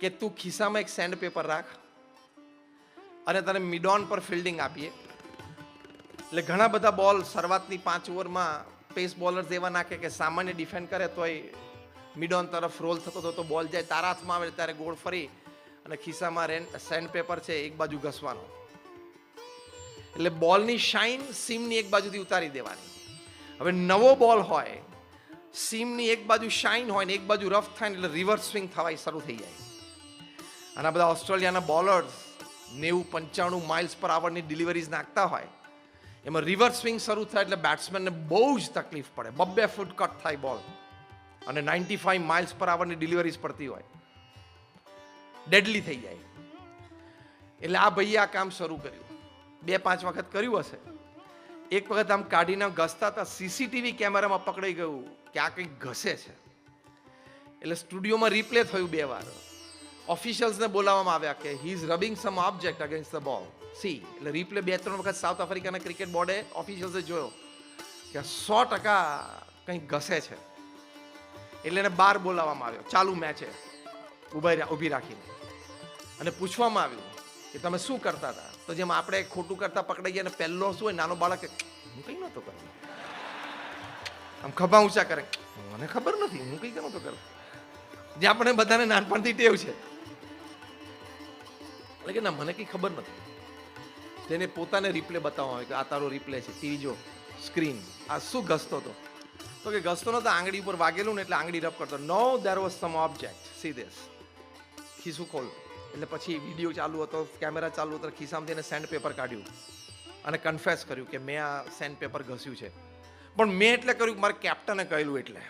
કે તું ખિસ્સામાં એક સેન્ડ પેપર રાખ અને તને મિડોન પર ફિલ્ડિંગ આપીએ. એટલે ઘણા બધા બોલ શરૂઆતની પાંચ ઓવરમાં પેસ બોલર્સ એવા નાખે કે સામાન્ય ડિફેન્ડ કરે તોય મિડોન તરફ રોલ થતો તો બોલ જાય તારા હાથમાં આવે ત્યારે ગોળ ફરી અને ખિસ્સામાં રેન સેન્ડ પેપર છે એક બાજુ ઘસવાનો. એટલે બોલની શાઇન સીમની એક બાજુથી ઉતારી દેવાની. હવે નવો બોલ હોય સીમની એક બાજુ શાઇન હોય ને એક બાજુ રફ થાય એટલે રિવર્સ સ્વિંગ થવાય, શરૂ થઈ જાય. અને આ બધા ઓસ્ટ્રેલિયાના બોલર્સ નેવું પંચાણું માઇલ્સ પર આવરની ડિલિવરીઝ નાખતા હોય, એમાં રિવર્સ સ્વિંગ શરૂ થાય એટલે બેટ્સમેનને બહુ જ તકલીફ પડે. બબ્બે ફૂટ કટ થાય બોલ અને નાઇન્ટી ફાઈવ માઇલ્સ પર આવરની ડિલિવરીઝ પડતી હોય. ડેડલી થઈ જાય. એટલે આ ભાઈએ આ કામ શરૂ કર્યું. બે પાંચ વખત કર્યું હશે. એક વખત આમ કાઢીને ઘસતા હતા. સીસીટીવી કેમેરામાં પકડાઈ ગયું કે આ કંઈક ઘસે છે. એટલે સ્ટુડિયોમાં રિપ્લે થયું બે વાર. ઓફિશિયલ્સને બોલાવવામાં આવ્યા કે he is rubbing some object against the ball see એટલે રિપ્લે બે ત્રણ વખત સાઉથ આફ્રિકાના ક્રિકેટ બોર્ડે ઓફિશિયલ્સે જોયો કે સો ટકા કંઈક ઘસે છે. એટલે એને બહાર બોલાવવામાં આવ્યો. ચાલુ મેચે ઊભા ઊભી રાખીને. અને પૂછવામાં આવ્યું કે તમે શું કરતા હતા? તો જેમ આપણે ખોટું કરતા પકડાઈ ગયા અને પહેલો શું હોય, નાનો બાળક હું કંઈ નહોતો કરતો આમ ખભા ઊંચા કરે. મને ખબર નથી, હું કંઈ નહોતો કરતો જે આપણે બધાને નાનપણથી ટેવ છે. કે ના, મને કંઈ ખબર નથી. તેને પોતાને રિપ્લે બતાવવા આવે કે આ તારો રિપ્લે છે. ટીવી જો સ્ક્રીન આ શું ઘસતો હતો? તો કે ઘસતો નતો આંગળી ઉપર વાગેલું ને એટલે આંગળી રફ કરતો. No there was some object see this ખીસું ખોલ એટલે પછી વીડિયો ચાલુ હતો કેમેરા ચાલુ હતો, ખિસ્સામાંથી એને સેન્ડ પેપર કાઢ્યું. અને કન્ફેસ કર્યું કે મેં આ સેન્ડ પેપર ઘસ્યું છે. પણ મેં એટલે કર્યું મારા કેપ્ટને કહેલું એટલે.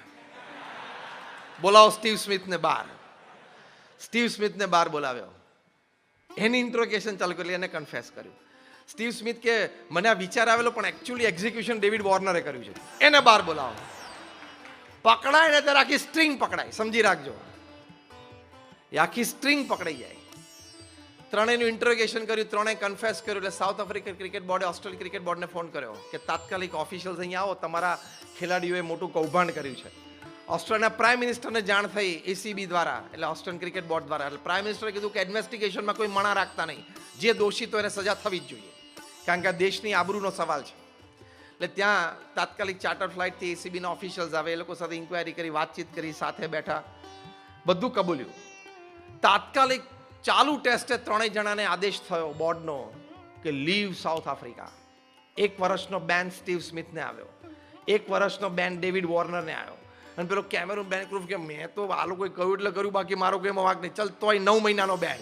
બોલાવો સ્ટીવ સ્મિથને બહાર. સ્ટીવ સ્મિથને બહાર બોલાવ્યો. એની ઇન્ટ્રોગેશન ચાલુ કરી એને કન્ફેસ કર્યું. સ્ટીવ સ્મિથ કે, મને આ વિચાર આવેલો, પણ એકચ્યુઅલી એક્ઝિક્યુશન ડેવિડ વોર્નરે કર્યું છે. એને બહાર બોલાવો. પકડાય ને ત્યારે આખી સ્ટ્રિંગ પકડાય. સમજી રાખજો. એ આખી સ્ટ્રિંગ પકડાઈ જાય. ત્રણેયનું ઇન્ટ્રોગેશન કર્યું, ત્રણેય કન્ફેસ કર્યું, એટલે સાઉથ આફ્રિકન ક્રિકેટ બોર્ડે ઓસ્ટ્રેલિયન ક્રિકેટ બોર્ડને ફોન કર્યો કે, તાત્કાલિક ઓફિશિયલ્સ અહીંયા આવો, તમારા ખેલાડીઓએ મોટું કૌભાંડ કર્યું છે. ઓસ્ટ્રેલિયાના પ્રાઇમ મિનિસ્ટરને જાણ થઈ એસીબી દ્વારા, એટલે ઓસ્ટ્રેલિયન ક્રિકેટ બોર્ડ દ્વારા. એટલે પ્રાઇમ મિનિસ્ટરે કીધું કે ઇન્વેસ્ટિગેશનમાં કોઈ મણા રાખતા નહીં. જે દોષી તો એને સજા થવી જ જોઈએ. કારણ કે આ દેશની આબરૂનો સવાલ છે. એટલે ત્યાં તાત્કાલિક ચાર્ટર ફ્લાઇટથી એસીબીના ઓફિશિયલ્સ આવે, એ લોકો સાથે ઇન્ક્વાયરી કરી, વાતચીત કરી, સાથે બેઠા. બધું કબૂલ્યું. તાત્કાલિક ચાલુ ટેસ્ટે ત્રણેય જણાને આદેશ થયો બોર્ડનો કે લીવ સાઉથ આફ્રિકા એક વર્ષનો બેન સ્ટીવ સ્મિથને આવ્યો. એક વર્ષનો બેન ડેવિડ વોર્નરને આવ્યો. અને પેલો કેમેરો બેન પ્રૂફ કે મેં તો આ લોકોએ કહ્યું એટલે કર્યું, બાકી મારો કોઈ એમાં વાંક નહીં. ચલ, તોય નવ મહિનાનો બેન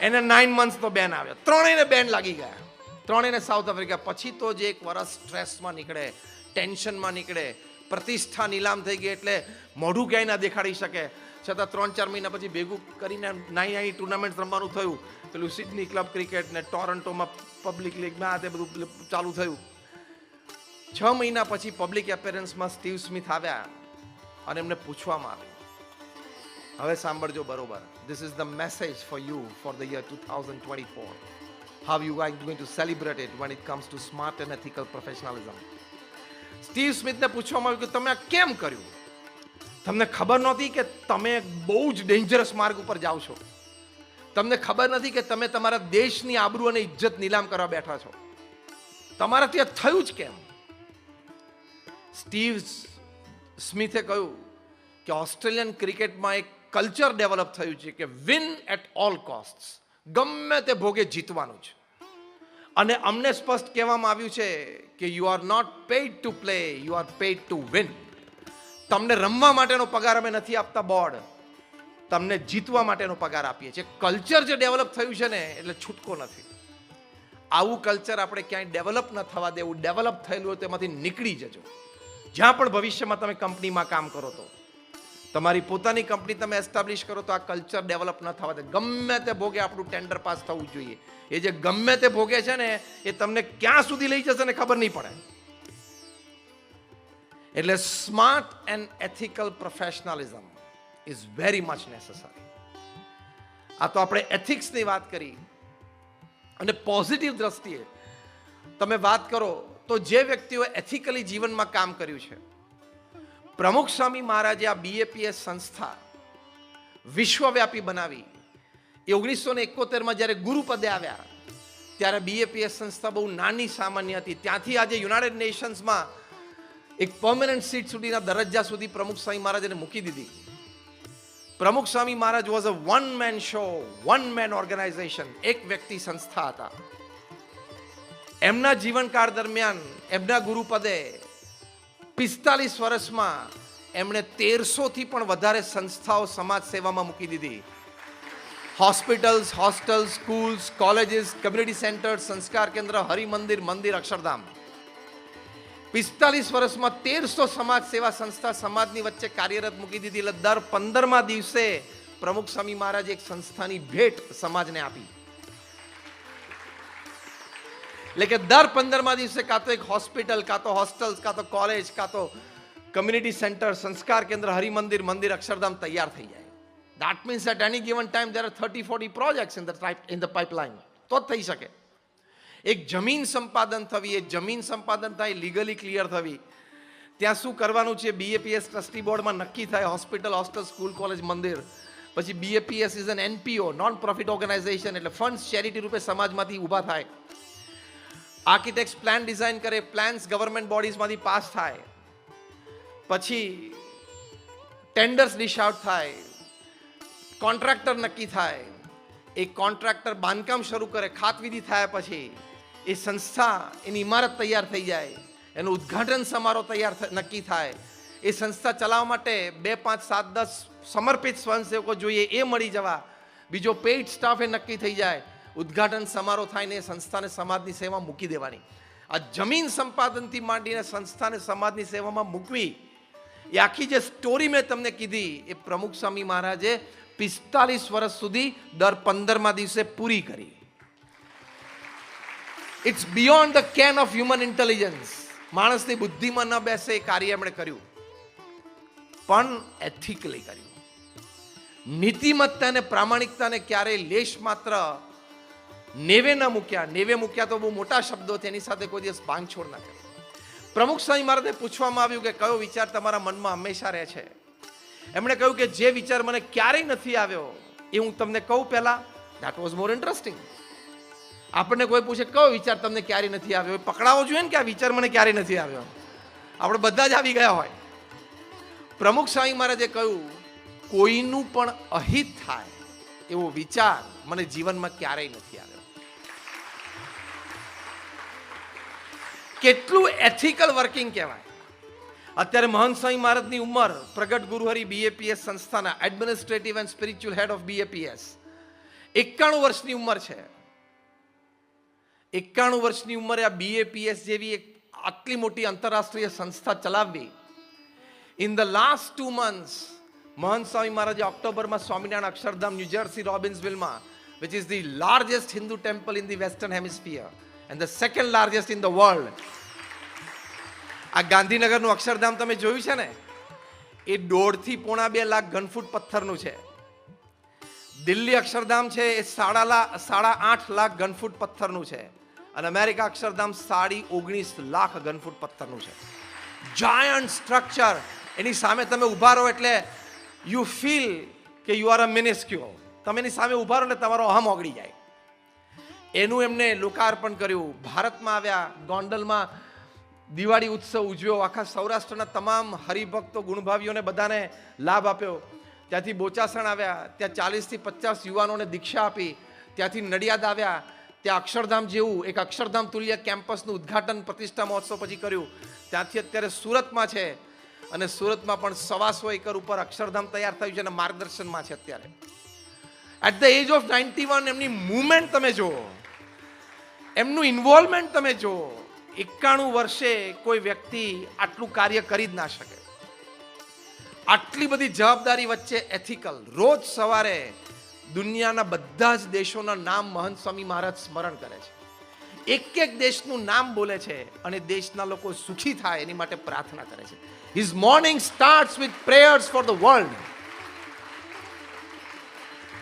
એને નાઇન મંથ્સનો બેન આવ્યો. ત્રણેયને બેન લાગી ગયા. ત્રણેયને સાઉથ આફ્રિકા પછી તો જે એક વર્ષ સ્ટ્રેસમાં નીકળે ટેન્શનમાં નીકળે, પ્રતિષ્ઠા નીલામ થઈ ગઈ એટલે મોઢું ક્યાંય ના દેખાડી શકે. છતાં ત્રણ ચાર મહિના પછી ભેગું કરીને નાની નાની ટુર્નામેન્ટ રમવાનું થયું. પેલું સિડની ક્લબ ક્રિકેટ ને ટોરન્ટોમાં પબ્લિક લીગમાં આ તે બધું ચાલુ થયું. છ મહિના પછી પબ્લિક એપેરન્સમાં સ્ટીવ સ્મિથ આવ્યા અને એમને પૂછવામાં આવ્યું. હવે સાંભળજો બરોબર. This is the message for you for the year two thousand twenty four how you are going to celebrate it when it comes to smart and ethical professionalism Steve સ્મિથને પૂછવામાં આવ્યું કે તમે આ કેમ કર્યું? તમને ખબર નહોતી કે તમે બહુ જ ડેન્જરસ માર્ગ ઉપર જાઓ છો. તમને ખબર નથી કે તમે તમારા દેશની આબરૂ અને ઇજ્જત નીલામ કરવા બેઠા છો. તમારાથી આ થયું જ કેમ? સ્ટીવ સ્મિથે કહ્યું કે ઓસ્ટ્રેલિયન ક્રિકેટમાં એક કલ્ચર ડેવલપ થયું છે કે વિન એટ ઓલ કોસ્ટ ગમે તે ભોગે જીતવાનું છે અને અમને સ્પષ્ટ કહેવામાં આવ્યું છે કે you are not paid to play you are paid to win તમને રમવા માટેનો પગાર અમે નથી આપતા બોર્ડ તમને જીતવા માટેનો પગાર આપીએ છીએ. કલ્ચર જે ડેવલપ થયું છે ને, એટલે છૂટકો નથી. આવું કલ્ચર આપણે ક્યાંય ડેવલપ ન થવા દેવું. ડેવલપ થયેલું હોય તેમાંથી નીકળી જજો. જ્યાં પણ ભવિષ્યમાં તમે કંપનીમાં કામ કરો તો, તમારી પોતાની કંપની તમે એસ્ટાબ્લિશ કરો તો આ કલ્ચર ડેવલપ ન થવા દે. ગમે તે ભોગે આપણું ટેન્ડર પાસ થવું જોઈએ. એ જે ગમે તે ભોગે છે ને, એ તમને ક્યાં સુધી લઈ જશે ને ખબર નહીં પડે. એટલે smart and ethical professionalism is very much necessary આ તો આપણે એથિક્સની વાત કરી. અને પોઝિટિવ દ્રષ્ટિએ તમે વાત કરો, તો જે વ્યક્તિઓએ એથિકલી જીવનમાં કામ કર્યું છે, પ્રમુખ સ્વામી મહારાજે આ બીએપીએસ સંસ્થા વિશ્વવ્યાપી બનાવી. એ ઓગણીસો ને એકોતેરમાં જ્યારે ગુરુપદે આવ્યા, ત્યારે બીએપીએસ સંસ્થા બહુ નાની સામાન્ય હતી. ત્યાંથી આજે યુનાઇટેડ નેશન્સમાં એક પરમનન્ટ સીટ સુધીના દરજ્જા સુધી પ્રમુખ સ્વામી મહારાજને મૂકી દીધી. Pramukh Swami Maharaj was a one man show one man organisation એક વ્યક્તિ સંસ્થા હતા. એમના જીવનકાળ દરમિયાન એમના ગુરુપદે પિસ્તાલીસ વર્ષમાં એમણે તેરસો થી પણ વધારે સંસ્થાઓ સમાજ સેવામાં મૂકી દીધી. Hospitals hostel schools colleges community centre સંસ્કાર કેન્દ્ર, હરિમંદિર, મંદિર, અક્ષરધામ. પિસ્તાલીસ વર્ષમાં તેરસો સમાજ સેવા સંસ્થા સમાજની વચ્ચે કાર્યરત મૂકી દીધી. એટલે દર પંદરમા દિવસે પ્રમુખ સ્વામી મહારાજ એક સંસ્થાની ભેટ સમાજને આપી. એટલે કે દર પંદરમા દિવસે કાં તો એક હોસ્પિટલ કાં તો હોસ્ટેલ્સ કાં તો કોલેજ કાં તો કમ્યુનિટી સેન્ટર સંસ્કાર કેન્દ્ર હરિમંદિર મંદિર અક્ષરધામ તૈયાર થઈ જાય that means at any given time there are thirty forty projects in the in the pipeline તો જ થઈ શકે એક જમીન સંપાદન થવી એ જમીન સંપાદન થાય લીગલી ક્લિયર થવી ત્યાં શું કરવાનું છે બીએપીએસ ટ્રસ્ટી બોર્ડમાં નક્કી થાય હોસ્પિટલ હોસ્ટેલ સ્કૂલ કોલેજ મંદિર પછી BAPS is an NPO non profit organisation એટલે ફંડ્સ ચેરિટી રૂપે સમાજમાંથી ઊભા થાય આર્કિટેક્ટ પ્લાન ડિઝાઇન કરે, પ્લાન્સ ગવર્મેન્ટ બોડીઝમાંથી પાસ થાય. પછી ટેન્ડર્સ ડિશ આઉટ થાય, કોન્ટ્રાક્ટર નક્કી થાય. એ કોન્ટ્રાક્ટર બાંધકામ શરૂ કરે, ખાતવિધિ થાય પછી એ સંસ્થા, એની ઇમારત તૈયાર થઈ જાય, એનું ઉદ્ઘાટન સમારોહ તૈયાર નક્કી થાય. એ સંસ્થા ચલાવવા માટે બે, પાંચ, સાત, દસ સમર્પિત સ્વયંસેવકો જોઈએ, એ મળી જવા. બીજો પેઇડ સ્ટાફ એ નક્કી થઈ જાય. ઉદ્ઘાટન સમારોહ થાય ને સંસ્થાને સમાજની સેવા મૂકી દેવાની. આ જમીન સંપાદનથી માંડીને સંસ્થાને સમાજની સેવામાં મૂકવી. એ આખી જે સ્ટોરી મેં તમને કીધી, એ પ્રમુખ સ્વામી મહારાજે પિસ્તાલીસ વર્ષ સુધી દર પંદરમા દિવસે પૂરી કરી. It's beyond the ken of human intelligence માણસની બુદ્ધિમાં ન બેસે એ કાર્ય એમણે કર્યું. પણ એથિકલી કર્યું. નીતિમત્તા અને પ્રામાણિકતાને ક્યારેય લેશ માત્ર નેવે ન મૂક્યા. નેવે મૂક્યા તો બહુ મોટા શબ્દો છે. એની સાથે કોઈ દિવસ બાંધછોડ ના કરે. પ્રમુખ સ્વામી મહારાજને પૂછવામાં આવ્યું કે કયો વિચાર તમારા મનમાં હંમેશા રહે છે? એમણે કહ્યું કે જે વિચાર મને ક્યારેય નથી આવ્યો એ હું તમને કહું પહેલા. ધેટ વોઝ મોર ઇન્ટરેસ્ટિંગ આપણને કોઈ પૂછે કયો વિચાર તમને ક્યારેય નથી આવ્યો? પકડાવો જોઈએ ને કે આ વિચાર મને ક્યારેય નથી આવ્યો. આપણે બધા જ આવી ગયા હોય. પ્રમુખ સ્વામી મહારાજે કહ્યું, કોઈનું પણ અહિત થાય એવો વિચાર મને જીવનમાં ક્યારેય નથી આવ્યો. કેટલું એથિકલ વર્કિંગ કહેવાય? અત્યારે મહંત સ્વામી મહારાજની ઉંમર, પ્રગટ ગુરુહરી બીએપીએસ સંસ્થાના administrative and spiritual head of BAPS એકાણું વર્ષની ઉંમર છે. એકાણું વર્ષની ઉંમરે આ બીએપીએસ જેવી એક આટલી મોટી આંતરરાષ્ટ્રીય સંસ્થા ચલાવવી. In the last two months Mahant Swami મહારાજે ઓક્ટોબરમાં Swaminarayan Akshardham New Jersey રોબિન્સવિલમાં which is the largest Hindu temple in the western hemisphere and the second largest in the world આ ગાંધીનગરનું અક્ષરધામ તમે જોયું છે ને? એ દોઢથી પોણા બે લાખ ઘનફૂટ પથ્થરનું છે. દિલ્હી અક્ષરધામ છે એ સાડા લા, સાડા આઠ લાખ ઘનફૂટ પથ્થરનું છે. અને અમેરિકા અક્ષરધામ સાડી ઓગણીસ લાખ ઘનફૂટ પથ્થરનું છે. જાયન્ટ સ્ટ્રક્ચર એની સામે તમે ઊભા રહો એટલે યુ ફીલ કે યુ આર અ મિનિસ્ક્યુઅલ તમે એની સામે ઊભા રહો ને તમારો અહમ ઓગળી જાય. એનું એમને લોકાર્પણ કર્યું. ભારતમાં આવ્યા, ગોંડલમાં દિવાળી ઉત્સવ ઉજવ્યો. આખા સૌરાષ્ટ્રના તમામ હરિભક્તો, ગુણભાવીઓને બધાને લાભ આપ્યો. ત્યાંથી બોચાસણ આવ્યા. ત્યાં ચાલીસથી પચાસ યુવાનોને દીક્ષા આપી. ત્યાંથી નડિયાદ આવ્યા. ત્યાં અક્ષરધામ જેવું, એક અક્ષરધામ તુલ્ય કેમ્પસનું ઉદ્ઘાટન પ્રતિષ્ઠા મહોત્સવ પછી કર્યું. ત્યાંથી અત્યારે સુરતમાં છે. અને સુરતમાં પણ સવાસો એકર ઉપર અક્ષરધામ તૈયાર થયું છે અને માર્ગદર્શનમાં છે અત્યારે. At the age of ninety one એમની મુવમેન્ટ તમે જુઓ. એમનું ઇન્વોલ્વમેન્ટ તમે જુઓ, એકાણું વર્ષે કોઈ વ્યક્તિ આટલું કાર્ય કરી જ ના શકે. આટલી બધી જવાબદારી વચ્ચે એથિકલ રોજ સવારે દુનિયાના બધા જ દેશોના નામ મહંત સ્વામી મહારાજ સ્મરણ કરે છે. એક એક દેશનું નામ બોલે છે અને દેશના લોકો સુખી થાય એની માટે પ્રાર્થના કરે છે. His morning starts with prayers for the world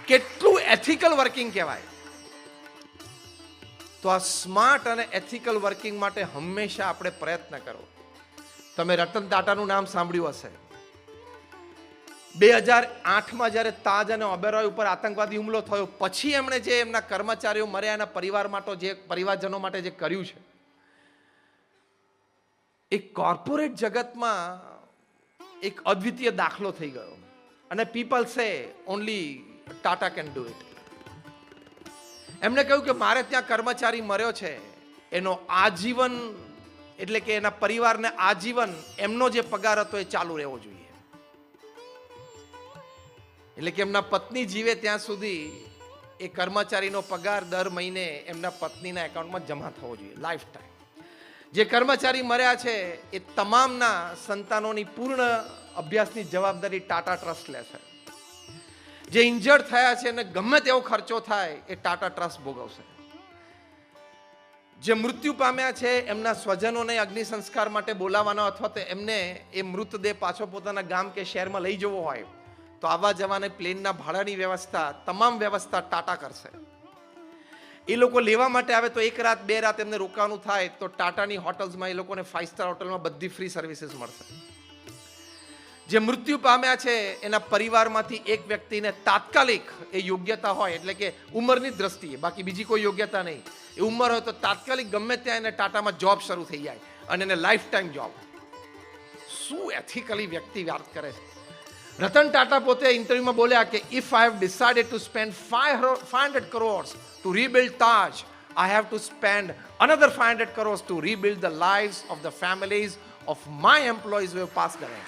કેટલું એથિકલ વર્કિંગ કહેવાય. તો આ સ્માર્ટ અને એથિકલ વર્કિંગ માટે હંમેશા આપણે પ્રયત્ન કરો. તમે રતન ટાટાનું નામ સાંભળ્યું હશે. બે હજાર આઠમાં જ્યારે તાજ અને ઓબેરોય ઉપર આતંકવાદી હુમલો થયો, પછી એમણે જે એમના કર્મચારીઓ મર્યા એના પરિવાર માટે જે પરિવારજનો માટે જે કર્યું છે, એ કોર્પોરેટ જગતમાં એક અદ્વિતીય દાખલો થઈ ગયો. અને people say only Tata can do it એમણે કહ્યું કે મારે ત્યાં કર્મચારી મર્યો છે. એનો આજીવન એટલે કે એના પરિવારને આજીવન એમનો જે પગાર હતો એ ચાલુ રહેવો જોઈએ. એટલે કે એમના પત્ની જીવે ત્યાં સુધી એ કર્મચારીનો પગાર દર મહિને એમના પત્નીના એકાઉન્ટમાં જમા થવો જોઈએ લાઈફ ટાઈમ જે કર્મચારી મર્યા છે એ તમામના સંતાનોની પૂર્ણ અભ્યાસની જવાબદારી ટાટા ટ્રસ્ટ લે છે. જે ઇન્જર્ડ થયા છે અને ગમે તેવો ખર્ચો થાય, એ ટાટા ટ્રસ્ટ ભોગવશે. જે મૃત્યુ પામ્યા છે, એમના સ્વજનોને અગ્નિ સંસ્કાર માટે બોલાવવાનો અથવા તો એમને એ મૃતદેહ પાછો પોતાના ગામ કે શહેરમાં લઈ જવો હોય, તો આવવા જવાને પ્લેનના ભાડાની વ્યવસ્થા, તમામ વ્યવસ્થા ટાટા કરશે. એ લોકો લેવા માટે આવે તો એક રાત, બે રાત એમને રોકાવાનું થાય, તો ટાટાની હોટલ્સમાં એ લોકોને ફાઇવ સ્ટાર હોટલમાં બધી ફ્રી સર્વિસીસ મળશે. જે મૃત્યુ પામ્યા છે, એના પરિવારમાંથી એક વ્યક્તિને તાત્કાલિક એ યોગ્યતા હોય, એટલે કે ઉંમરની દ્રષ્ટિએ, બાકી બીજી કોઈ યોગ્યતા નહીં. એ ઉંમર હોય તો તાત્કાલિક ગમે ત્યાં એને ટાટામાં જોબ શરૂ થઈ જાય અને એને લાઈફ ટાઈમ જોબ શું એથિકલી વ્યક્તિ વાત કરે? છે રતન ટાટા પોતે ઇન્ટરવ્યુમાં બોલ્યા કે if I have decided to spend five five hundred crores to rebuild Taj I have to spend another five hundred crores to rebuild the lives of the families of my employees wave pass કરે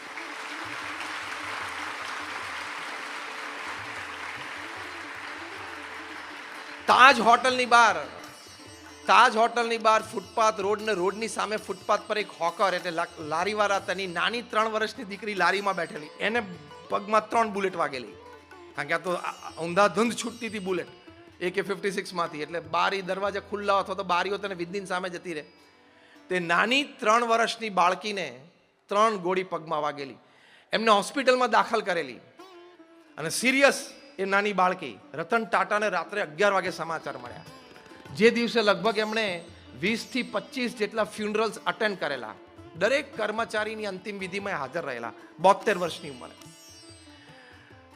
તાજ હોટલની બહાર. તાજ હોટલની બહાર footpath road ને રોડની સામે footpath પર એક હોકર એટલે લારીવાળા તેની નાની ત્રણ વર્ષની દીકરી લારીમાં બેઠેલી. એને પગમાં ત્રણ બુલેટ વાગેલી. કારણ કે આ તો ઊંધાધૂંધ છૂટતી હતી બુલેટ. એ કે ફિફ્ટી સિક્સમાંથી એટલે બારી દરવાજા ખુલ્લા અથવા તો બારીઓ તને વિધિન સામે જતી રહે. તે નાની ત્રણ વર્ષની બાળકીને ત્રણ ગોળી પગમાં વાગેલી. એમને હોસ્પિટલમાં દાખલ કરેલી. અને સિરિયસ એ નાની બાળકી, રતન ટાટાને રાત્રે અગિયાર વાગે સમાચાર મળ્યા. જે દિવસે લગભગ એમણે વીસથી પચીસ જેટલા ફ્યુનરલ્સ અટેન્ડ કરેલા, દરેક કર્મચારીની અંતિમ વિધિમાં હાજર રહેલા બોતેર વર્ષની ઉંમરે.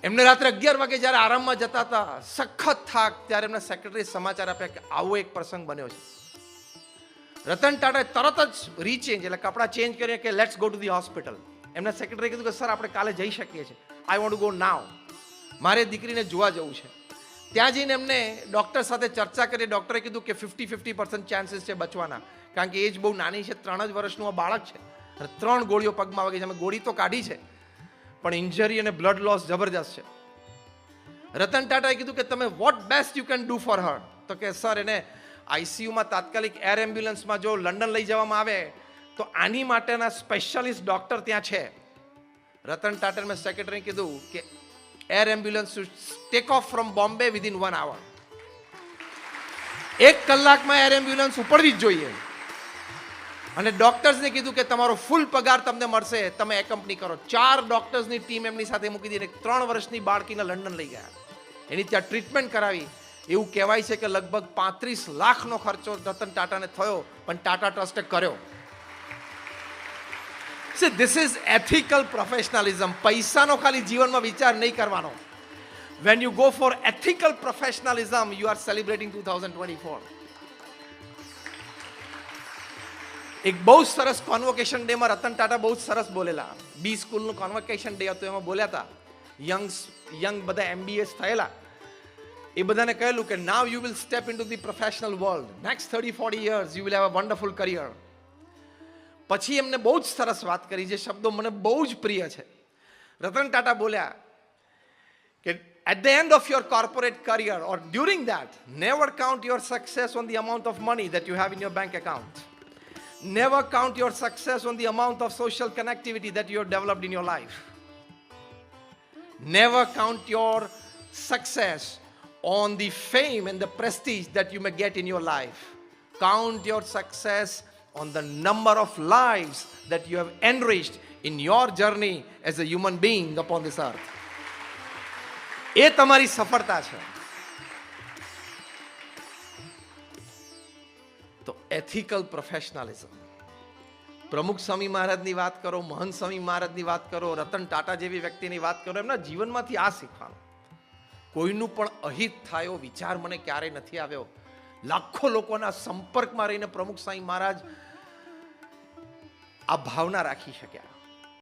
એમને રાત્રે અગિયાર વાગે જ્યારે આરામમાં જતા હતા, સખત થાક, ત્યારે એમના સેક્રેટરી સમાચાર આપ્યા કે આવો એક પ્રસંગ બન્યો છે. રતન ટાટાએ તરત જ રીચેન્જ એટલે કપડાં ચેન્જ કરીને કે let's go to the hospital એમના સેક્રેટરી કીધું કે સર આપણે કાલે જઈ શકીએ છીએ. આઈ વોન્ટ ગો નાવ મારે દીકરીને જોવા જવું છે. ત્યાં જઈને એમને ડૉક્ટર સાથે ચર્ચા કરી, ડૉક્ટરે કીધું કે ફિફ્ટી ફિફ્ટી પર્સન્ટ ચાન્સીસ છે બચવાના. કારણ કે એજ બહુ નાની છે, ત્રણ જ વર્ષનું આ બાળક છે. અને ત્રણ ગોળીઓ પગમાં વાગી છે, અમે ગોળી તો કાઢી છે, પણ ઇન્જરી અને બ્લડ લોસ જબરજસ્ત છે. રતન ટાટાએ કીધું કે તમે what best you can do for her તો કે સર, એને આઈસીયુમાં તાત્કાલિક એર એમ્બ્યુલન્સમાં જો લંડન લઈ જવામાં આવે, તો આની માટેના સ્પેશિયાલિસ્ટ ડૉક્ટર ત્યાં છે. રતન ટાટા મેં સેક્રેટરી કીધું કે air ambulance take off from Bombay within one hour એક કલાકમાં એર એમ્બ્યુલન્સ ઉપડવી જ જોઈએ અને ડોક્ટર્સને કીધું કે તમારો ફૂલ પગાર તમને મળશે, તમે એકમ્પની કરો. ચાર ડોક્ટર્સની ટીમ એમની સાથે મૂકી દીધી ત્રણ વર્ષની બાળકીને લંડન લઈ ગયા. એની ત્યાં ટ્રીટમેન્ટ કરાવી. એવું કહેવાય છે કે લગભગ પાંત્રીસ લાખનો ખર્ચો રતન ટાટાને થયો, પણ ટાટા ટ્રસ્ટે કર્યો. See, this is ethical professionalism પૈસાનો ખાલી જીવનમાં વિચાર નહીં કરવાનો. When you go for ethical professionalism you are celebrating two thousand twenty four એક બહુ સરસ કોન્વોકેશન ડેમાં રતન ટાટા બહુ સરસ બોલેલા. બી સ્કૂલનું કોન્વોકેશન ડે હતું એમાં બોલ્યા હતા. યંગ યંગ બધા એમબીએસ થયેલા. એ બધાને કહેલું કે now you will step into the professional world next thirty forty years you will have a wonderful career પછી એમને બહુ જ સરસ વાત કરી જે શબ્દો મને બહુ જ પ્રિય છે રતન ટાટા બોલ્યા કે at the end of your corporate career or during that never count your success on the amount of money that you have in your bank account never count your success on the amount of social connectivity that you have developed in your life never count your success on the fame and the prestige that you may get in your life count your success on the number of lives that you have enriched in your journey as a human being upon this earth. એ તમારી સફળતા છે. તો ethical professionalism પ્રમુખ સ્વામી મહારાજની વાત કરો, મહંત સ્વામી મહારાજની વાત કરો, રતન ટાટા જેવી વ્યક્તિની વાત કરો, એમના જીવનમાંથી આ શીખવાનું. કોઈનું પણ અહિત થાય વિચાર મને ક્યારેય નથી આવ્યો. લાખો લોકોના સંપર્કમાં રહીને પ્રમુખ સ્વામી મહારાજ આ ભાવના રાખી શક્યા.